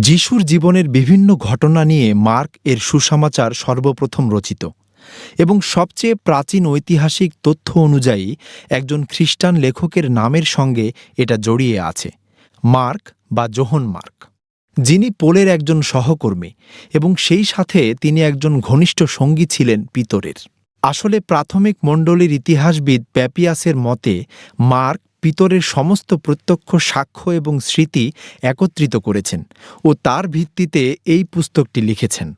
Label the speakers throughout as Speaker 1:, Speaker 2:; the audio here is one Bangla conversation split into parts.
Speaker 1: যিশুর জীবনের বিভিন্ন ঘটনা নিয়ে মার্ক এর সুসমাচার সর্বপ্রথম রচিত এবং সবচেয়ে প্রাচীন ঐতিহাসিক তথ্য অনুযায়ী একজন খ্রিস্টান লেখকের নামের সঙ্গে এটা জড়িয়ে আছে, মার্ক বা জোহন মার্ক। যিনি পোলের একজন সহকর্মী এবং সেই সাথে তিনি একজন ঘনিষ্ঠ সঙ্গী ছিলেন পিতরের। আসলে প্রাথমিক মণ্ডলীর ইতিহাসবিদ প্যাপিয়াসের মতে, মার্ক পিতরের সমস্ত প্রত্যক্ষ সাক্ষ্য এবং স্মৃতি একত্রিত করেছেন ও তার ভিত্তিতে এই পুস্তকটি লিখেছেন।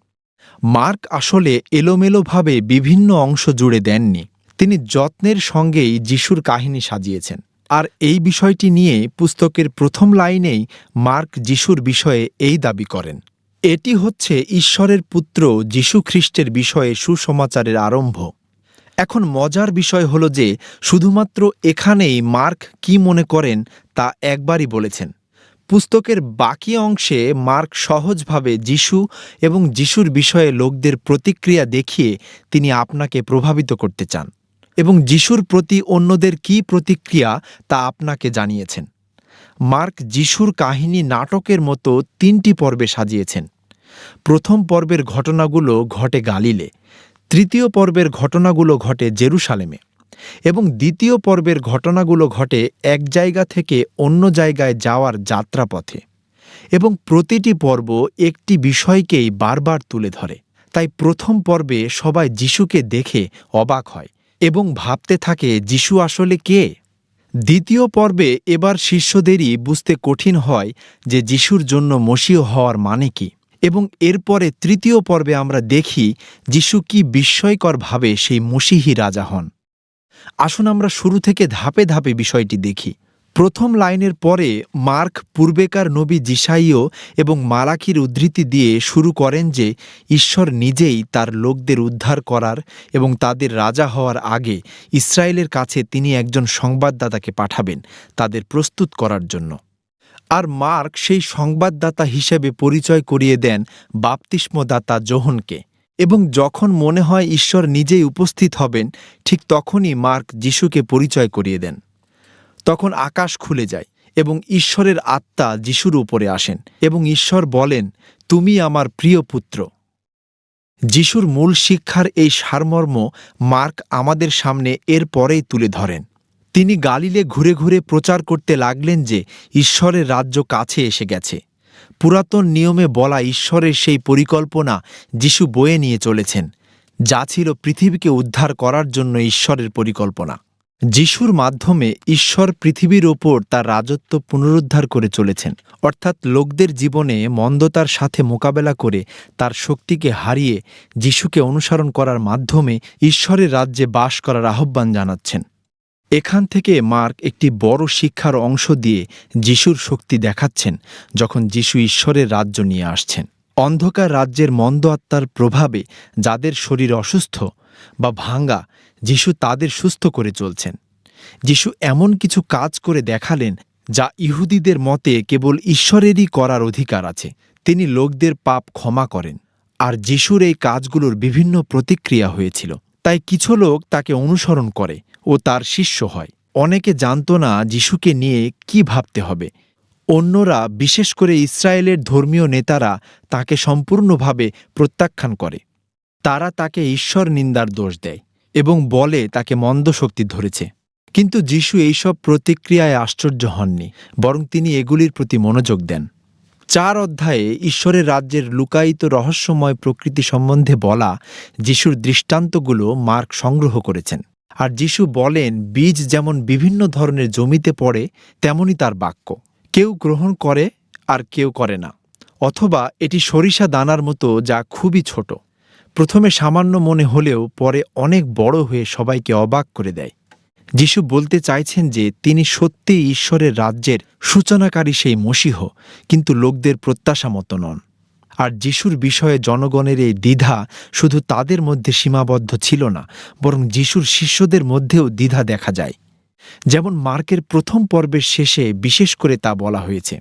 Speaker 1: মার্ক আসলে এলোমেলোভাবে বিভিন্ন অংশ জুড়ে দেননি। তিনি যত্নের সঙ্গেই যিশুর কাহিনী সাজিয়েছেন। আর এই বিষয়টি নিয়ে পুস্তকের প্রথম লাইনেই মার্ক যিশুর বিষয়ে এই দাবি করেন। এটি হচ্ছে ঈশ্বরের পুত্র যীশু খ্রিস্টের বিষয়ে সুসমাচারের আরম্ভ। এখন মজার বিষয় হল যে শুধুমাত্র এখানেই মার্ক কি মনে করেন তা একবারই বলেছেন। পুস্তকের বাকি অংশে মার্ক সহজভাবে যিশু এবং যিশুর বিষয়ে লোকদের প্রতিক্রিয়া দেখিয়ে তিনি আপনাকে প্রভাবিত করতে চান এবং যিশুর প্রতি অন্যদের কি প্রতিক্রিয়া তা আপনাকে জানিয়েছেন। মার্ক যিশুর কাহিনী নাটকের মতো তিনটি পর্বে সাজিয়েছেন। প্রথম পর্বের ঘটনাগুলো ঘটে গালিলে। তৃতীয় পর্বের ঘটনাগুলো ঘটে জেরুসালেমে এবং দ্বিতীয় পর্বের ঘটনাগুলো ঘটে এক জায়গা থেকে অন্য জায়গায় যাওয়ার যাত্রাপথে এবং প্রতিটি পর্ব একটি বিষয়কেই বারবার তুলে ধরে। তাই প্রথম পর্বে সবাই যিশুকে দেখে অবাক হয় এবং ভাবতে থাকে, যিশু আসলে কে? দ্বিতীয় পর্বে এবার শিষ্যদেরই বুঝতে কঠিন হয় যে যিশুর জন্য মসীয় হওয়ার মানে কি। এবং এরপরে তৃতীয় পর্বে আমরা দেখি যিশু কি বিস্ময়করভাবে সেই মসিহী রাজা হন। আসুন আমরা শুরু থেকে ধাপে ধাপে বিষয়টি দেখি। প্রথম লাইনের পরে মার্ক পূর্বেকার নবী জিসাইও এবং মালাকির উদ্ধৃতি দিয়ে শুরু করেন যে ঈশ্বর নিজেই তার লোকদের উদ্ধার করার এবং তাদের রাজা হওয়ার আগে ইসরায়েলের কাছে তিনি একজন সংবাদদাতাকে পাঠাবেন তাদের প্রস্তুত করার জন্য। আর মার্ক সেই সংবাদদাতা হিসেবে পরিচয় করিয়ে দেন বাপতিস্মদাতা জোহনকে এবং যখন মনে হয় ঈশ্বর নিজেই উপস্থিত হবেন, ঠিক তখনই মার্ক যিশুকে পরিচয় করিয়ে দেন। তখন আকাশ খুলে যায় এবং ঈশ্বরের আত্মা যিশুর উপরে আসেন এবং ঈশ্বর বলেন, তুমি আমার প্রিয় পুত্র। যিশুর মূল শিক্ষার এই সারমর্ম মার্ক আমাদের সামনে এর পরেই তুলে ধরেন। তিনি গালিলে ঘুরে ঘুরে প্রচার করতে লাগলেন যে ঈশ্বরের রাজ্য কাছে এসে গেছে। পুরাতন নিয়মে বলা ঈশ্বরের সেই পরিকল্পনা যিশু বয়ে নিয়ে চলেছেন, যা ছিল পৃথিবীকে উদ্ধার করার জন্য ঈশ্বরের পরিকল্পনা। যিশুর মাধ্যমে ঈশ্বর পৃথিবীর ওপর তার রাজত্ব পুনরুদ্ধার করে চলেছেন, অর্থাৎ লোকদের জীবনে মন্দতার সাথে মোকাবেলা করে তার শক্তিকে হারিয়ে যিশুকে অনুসরণ করার মাধ্যমে ঈশ্বরের রাজ্যে বাস করার আহ্বান জানাচ্ছেন। এখান থেকে মার্ক একটি বড় শিক্ষার অংশ দিয়ে যিশুর শক্তি দেখাচ্ছেন, যখন যিশু ঈশ্বরের রাজ্য নিয়ে আসছেন। অন্ধকার রাজ্যের মন্দ আত্মার প্রভাবে যাদের শরীর অসুস্থ বা ভাঙ্গা, যিশু তাদের সুস্থ করে চলছেন। যিশু এমন কিছু কাজ করে দেখালেন, যা ইহুদিদের মতে কেবল ঈশ্বরেরই করার অধিকার আছে। তিনি লোকদের পাপ ক্ষমা করেন। আর যিশুর এই কাজগুলোর বিভিন্ন প্রতিক্রিয়া হয়েছিল। তাই কিছু লোক তাকে অনুসরণ করে ও তার শিষ্য হয়। অনেকে জানত না যিশুকে নিয়ে কি ভাবতে হবে। অন্যরা, বিশেষ করে ইসরায়েলের ধর্মীয় নেতারা, তাকে সম্পূর্ণভাবে প্রত্যাখ্যান করে। তারা তাকে ঈশ্বর নিন্দার দোষ দেয় এবং বলে তাকে মন্দ শক্তি ধরেছে। কিন্তু যিশু এইসব প্রতিক্রিয়ায় আশ্চর্য হননি, বরং তিনি এগুলির প্রতি মনোযোগ দেন। চার অধ্যায়ে ঈশ্বরের রাজ্যের লুকায়িত রহস্যময় প্রকৃতি সম্বন্ধে বলা যিশুর দৃষ্টান্তগুলো মার্ক সংগ্রহ করেছেন। আর যিশু বলেন, বীজ যেমন বিভিন্ন ধরনের জমিতে পড়ে, তেমনই তার বাক্য। কেউ গ্রহণ করে আর কেউ করে না। অথবা এটি সরিষা দানার মতো যা খুবই ছোট। প্রথমে সামান্য মনে হলেও পরে অনেক বড় হয়ে সবাইকে অবাক করে দেয়। যিশু বলতে চাইছেন যে তিনি সত্যিই ঈশ্বরের রাজ্যের সূচনাকারী সেই মসীহ, কিন্তু লোকদের প্রত্যাশা মতো নন। আর যিশুর বিষয়ে জনগণের এই দ্বিধা শুধু তাদের মধ্যে সীমাবদ্ধ ছিল না, বরং যিশুর শিষ্যদের মধ্যেও দ্বিধা দেখা যায়। যেমন মার্কের প্রথম পর্বের শেষে বিশেষ করে তা বলা হয়েছে।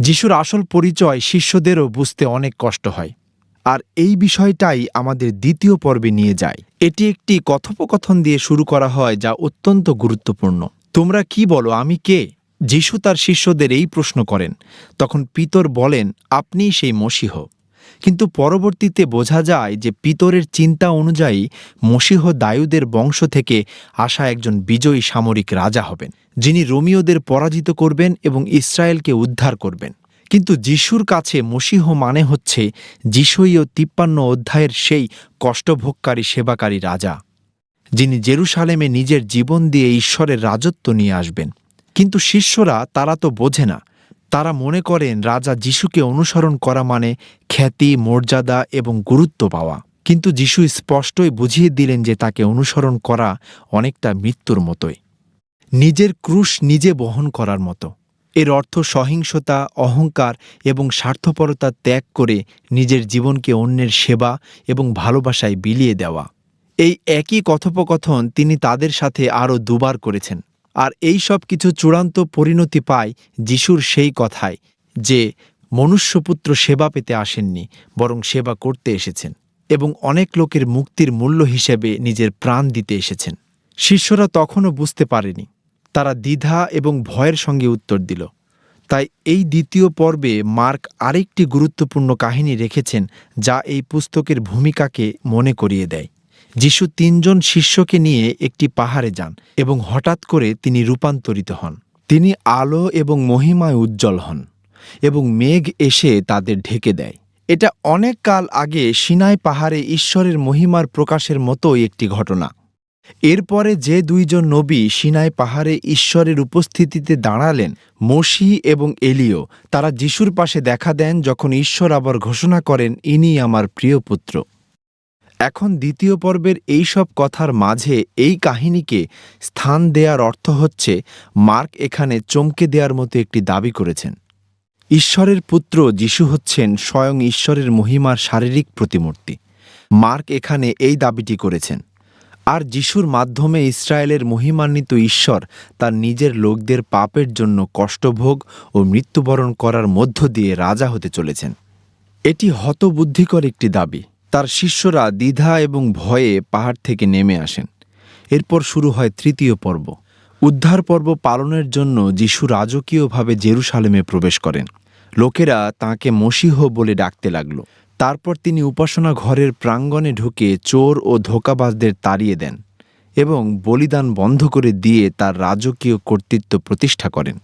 Speaker 1: যিশুর আসল পরিচয় শিষ্যদেরও বুঝতে অনেক কষ্ট হয়। আর এই বিষয়টাই আমাদের দ্বিতীয় পর্বে নিয়ে যায়। এটি একটি কথোপকথন দিয়ে শুরু করা হয় যা অত্যন্ত গুরুত্বপূর্ণ। তোমরা কি বলো, আমি কে? যিশু তার শিষ্যদের এই প্রশ্ন করেন। তখন পিতর বলেন আপনিই সেই মসীহ। কিন্তু পরবর্তীতে বোঝা যায় যে পিতরের চিন্তা অনুযায়ী মসীহ দায়ুদের বংশ থেকে আসা একজন বিজয়ী সামরিক রাজা হবেন, যিনি রোমিওদের পরাজিত করবেন এবং ইসরায়েলকে উদ্ধার করবেন। কিন্তু যিশুর কাছে মসীহ মানে হচ্ছে যিশুই ও তিপ্পান্ন অধ্যায়ের সেই কষ্টভোগকারী সেবাকারী রাজা, যিনি জেরুসালেমে নিজের জীবন দিয়ে ঈশ্বরের রাজত্ব নিয়ে আসবেন। কিন্তু শিষ্যরা তারা তো বোঝে না। তারা মনে করেন রাজা যিশুকে অনুসরণ করা মানে খ্যাতি, মর্যাদা এবং গুরুত্ব পাওয়া। কিন্তু যিশু স্পষ্টই বুঝিয়ে দিলেন যে তাকে অনুসরণ করা অনেকটা মৃত্যুর মতোই। নিজের ক্রুশ নিজে বহন করার মতো। এর অর্থ সহিংসতা, অহংকার এবং স্বার্থপরতা ত্যাগ করে নিজের জীবনকে অন্যের সেবা এবং ভালোবাসায় বিলিয়ে দেওয়া। এই একই কথোপকথন তিনি তাদের সাথে আরও দুবার করেছেন। আর এই সব কিছু চূড়ান্ত পরিণতি পায় যিশুর সেই কথায় যে, মনুষ্যপুত্র সেবা পেতে আসেননি, বরং সেবা করতে এসেছেন এবং অনেক লোকের মুক্তির মূল্য হিসেবে নিজের প্রাণ দিতে এসেছেন। শিষ্যরা তখনও বুঝতে পারেনি তারা দ্বিধা এবং ভয়ের সঙ্গে উত্তর দিল। তাই এই দ্বিতীয় পর্বে মার্ক আরেকটি গুরুত্বপূর্ণ কাহিনী রেখেছেন যা এই পুস্তকের ভূমিকাকে মনে করিয়ে দেয়। যিশু তিনজন শিষ্যকে নিয়ে একটি পাহাড়ে যান এবং হঠাৎ করে তিনি রূপান্তরিত হন। তিনি আলো এবং মহিমায় উজ্জ্বল হন এবং মেঘ এসে তাদের ঢেকে দেয়। এটা অনেক কাল আগে সিনাই পাহাড়ে ঈশ্বরের মহিমার প্রকাশের মতোই একটি ঘটনা। এরপরে যে দুইজন নবী সিনাই পাহাড়ে ঈশ্বরের উপস্থিতিতে দাঁড়ালেন মসি এবং এলিও, তারা যিশুর পাশে দেখা দেন যখন ঈশ্বর আবার ঘোষণা করেন, ইনি আমার প্রিয় পুত্র। এখন দ্বিতীয় পর্বের এই সব কথার মাঝে এই কাহিনীকে স্থান দেওয়ার অর্থ হচ্ছে, মার্ক এখানে চমকে দেওয়ার মতো একটি দাবি করেছেন। ঈশ্বরের পুত্র যিশু হচ্ছেন স্বয়ং ঈশ্বরের মহিমার শারীরিক প্রতিমূর্তি। মার্ক এখানে এই দাবিটি করেছেন। আর যিশুর মাধ্যমে ইসরায়েলের মহিমান্বিত ঈশ্বর তার নিজের লোকদের পাপের জন্য কষ্টভোগ ও মৃত্যুবরণ করার মধ্য দিয়ে রাজা হতে চলেছেন। এটি হতবুদ্ধিকর একটি দাবি। তার শিষ্যরা দ্বিধা এবং ভয়ে পাহাড় থেকে নেমে আসেন। এরপর শুরু হয় তৃতীয় পর্ব। উদ্ধার পর্ব পালনের জন্য যিশু রাজকীয়ভাবে জেরুসালেমে প্রবেশ করেন। লোকেরা তাঁকে মসীহ বলে ডাকতে লাগল। তারপর তিনি উপাসনা ঘরের প্রাঙ্গণে ঢুকে চোর ও ধোকাবাজদের তাড়িয়ে দেন এবং বলিদান বন্ধ করে দিয়ে তার রাজকীয় কর্তৃত্ব প্রতিষ্ঠা করেন।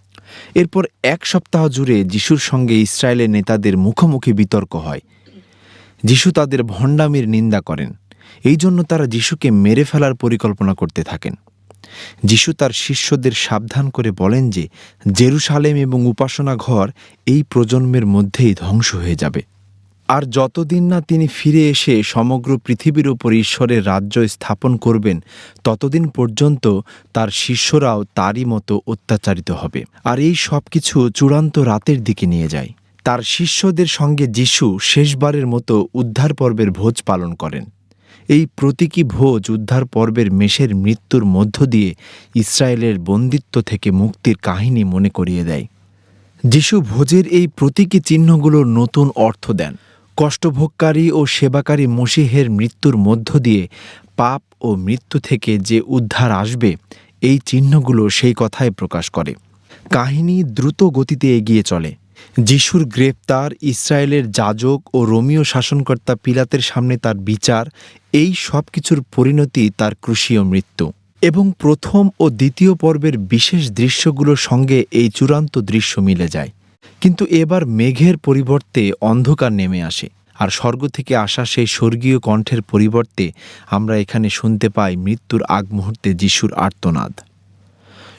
Speaker 1: এরপর এক সপ্তাহ জুড়ে যিশুর সঙ্গে ইসরায়েলের নেতাদের মুখোমুখি বিতর্ক হয়। যিশু তাদের ভণ্ডামির নিন্দা করেন। এই জন্য তারা যিশুকে মেরে ফেলার পরিকল্পনা করতে থাকেন। যিশু তার শিষ্যদের সাবধান করে বলেন যে, জেরুসালেম এবং উপাসনা ঘর এই প্রজন্মের মধ্যেই ধ্বংস হয়ে যাবে। আর যতদিন না তিনি ফিরে এসে সমগ্র পৃথিবীর উপর ঈশ্বরের রাজ্য স্থাপন করবেন, ততদিন পর্যন্ত তার শিষ্যরাও তারই মতো অত্যাচারিত হবে। আর এই সব কিছু চূড়ান্ত রাতের দিকে নিয়ে যায়। তার শিষ্যদের সঙ্গে যিশু শেষবারের মতো উদ্ধার পর্বের ভোজ পালন করেন। এই প্রতীকী ভোজ উদ্ধার পর্বের মেষের মৃত্যুর মধ্য দিয়ে ইসরায়েলের বন্দিত্ব থেকে মুক্তির কাহিনী মনে করিয়ে দেয়। যিশু ভোজের এই প্রতীকী চিহ্নগুলোর নতুন অর্থ দেন। কষ্টভোগকারী ও সেবাকারী মসিহের মৃত্যুর মধ্য দিয়ে পাপ ও মৃত্যু থেকে যে উদ্ধার আসবে, এই চিহ্নগুলো সেই কথাই প্রকাশ করে। কাহিনী দ্রুত গতিতে এগিয়ে চলে। যিশুর গ্রেপ্তার, ইসরায়েলের যাজক ও রোমীয় শাসনকর্তা পিলাতের সামনে তার বিচার, এই সব কিছুর পরিণতি তার ক্রুশীয় মৃত্যু। এবং প্রথম ও দ্বিতীয় পর্বের বিশেষ দৃশ্যগুলোর সঙ্গে এই চূড়ান্ত দৃশ্য মিলে যায়। কিন্তু এবার মেঘের পরিবর্তে অন্ধকার নেমে আসে, আর স্বর্গ থেকে আসা সেই স্বর্গীয় কণ্ঠের পরিবর্তে আমরা এখানে শুনতে পাই মৃত্যুর আগ মুহূর্তে যিশুর আর্তনাদ।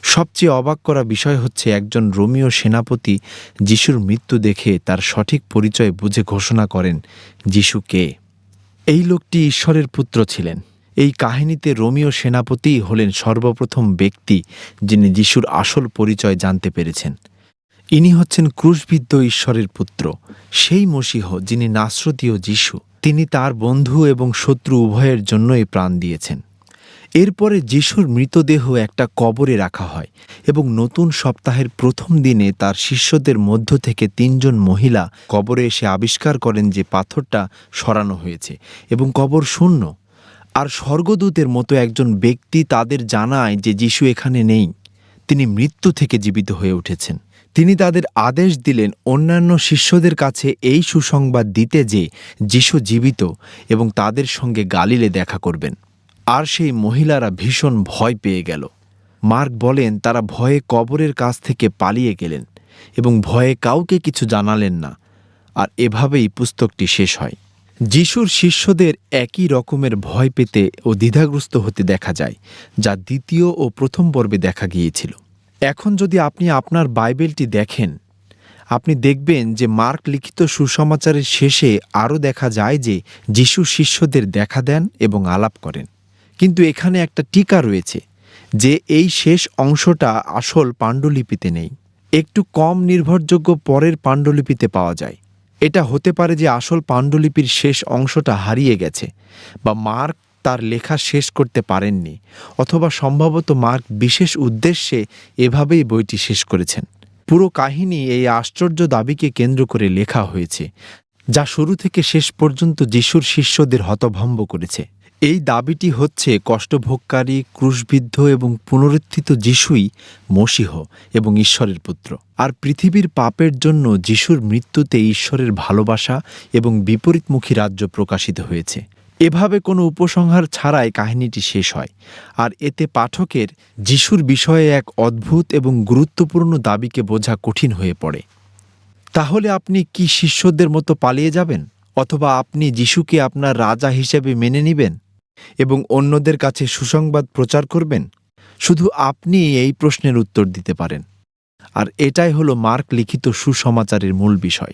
Speaker 1: সবচেয়ে অবাক করা বিষয় হচ্ছে একজন রোমীয় সেনাপতি যিশুর মৃত্যু দেখে তার সঠিক পরিচয় বুঝে ঘোষণা করেন যিশু কে। এই লোকটি ঈশ্বরের পুত্র ছিলেন। এই কাহিনীতে রোমীয় সেনাপতিই হলেন সর্বপ্রথম ব্যক্তি যিনি যিশুর আসল পরিচয় জানতে পেরেছেন। ইনি হচ্ছেন ক্রুশবিদ্ধ ঈশ্বরের পুত্র, সেই মসীহ যিনি নাসরতীয় যিশু। তিনি তার বন্ধু এবং শত্রু উভয়ের জন্যই প্রাণ দিয়েছেন। এরপরে যিশুর মৃতদেহ একটা কবরে রাখা হয় এবং নতুন সপ্তাহের প্রথম দিনে তার শিষ্যদের মধ্য থেকে তিনজন মহিলা কবরে এসে আবিষ্কার করেন যে পাথরটা সরানো হয়েছে এবং কবর শূন্য। আর স্বর্গদূতের মতো একজন ব্যক্তি তাদের জানায় যে যিশু এখানে নেই। তিনি মৃত্যু থেকে জীবিত হয়ে উঠেছেন। তিনি তাদের আদেশ দিলেন অন্যান্য শিষ্যদের কাছে এই সুসংবাদ দিতে যে যিশু জীবিত এবং তাদের সঙ্গে গালিলে দেখা করবেন। আর সেই মহিলারা ভীষণ ভয় পেয়ে গেল। মার্ক বলেন, তারা ভয়ে কবরের কাছ থেকে পালিয়ে গেলেন এবং ভয়ে কাউকে কিছু জানালেন না। আর এভাবেই পুস্তকটি শেষ হয়। যিশুর শিষ্যদের একই রকমের ভয় পেতে ও দ্বিধাগ্রস্ত হতে দেখা যায়, যা দ্বিতীয় ও প্রথম পর্বে দেখা গিয়েছিল। এখন যদি আপনি আপনার বাইবেলটি দেখেন, আপনি দেখবেন যে মার্ক লিখিত সুসমাচারের শেষে আরও দেখা যায় যে যিশু শিষ্যদের দেখা দেন এবং আলাপ করেন। কিন্তু এখানে একটা টিকা রয়েছে যে এই শেষ অংশটা আসল পাণ্ডুলিপিতে নেই। একটু কম নির্ভরযোগ্য পরের পাণ্ডুলিপিতে পাওয়া যায়। এটা হতে পারে যে আসল পাণ্ডুলিপির শেষ অংশটা হারিয়ে গেছে বা মার্ক তার লেখা শেষ করতে পারেননি অথবা সম্ভবত মার্ক বিশেষ উদ্দেশ্যে এভাবেই বইটি শেষ করেছেন। পুরো কাহিনী এই আশ্চর্য দাবিকে কেন্দ্র করে লেখা হয়েছে, যা শুরু থেকে শেষ পর্যন্ত যিশুর শিষ্যদের হতভম্ব করেছে। এই দাবিটি হচ্ছে কষ্টভোগকারী, ক্রুশবিদ্ধ এবং পুনরুত্থিত যিশুই মসীহ এবং ঈশ্বরের পুত্র। আর পৃথিবীর পাপের জন্য যিশুর মৃত্যুতে ঈশ্বরের ভালোবাসা এবং বিপরীতমুখী রাজ্য প্রকাশিত হয়েছে। এভাবে কোনো উপসংহার ছাড়াই কাহিনীটি শেষ হয়। আর এতে পাঠকের যিশুর বিষয়ে এক অদ্ভুত এবং গুরুত্বপূর্ণ দাবিকে বোঝা কঠিন হয়ে পড়ে। তাহলে আপনি কি শিষ্যদের মতো পালিয়ে যাবেন? অথবা আপনি যিশুকে আপনার রাজা হিসেবে মেনে নিবেন? এবং অন্যদের কাছে সুসংবাদ প্রচার করবেন? শুধু আপনি এই প্রশ্নের উত্তর দিতে পারেন। আর এটাই হলো মার্ক লিখিত সুসমাচারের মূল বিষয়।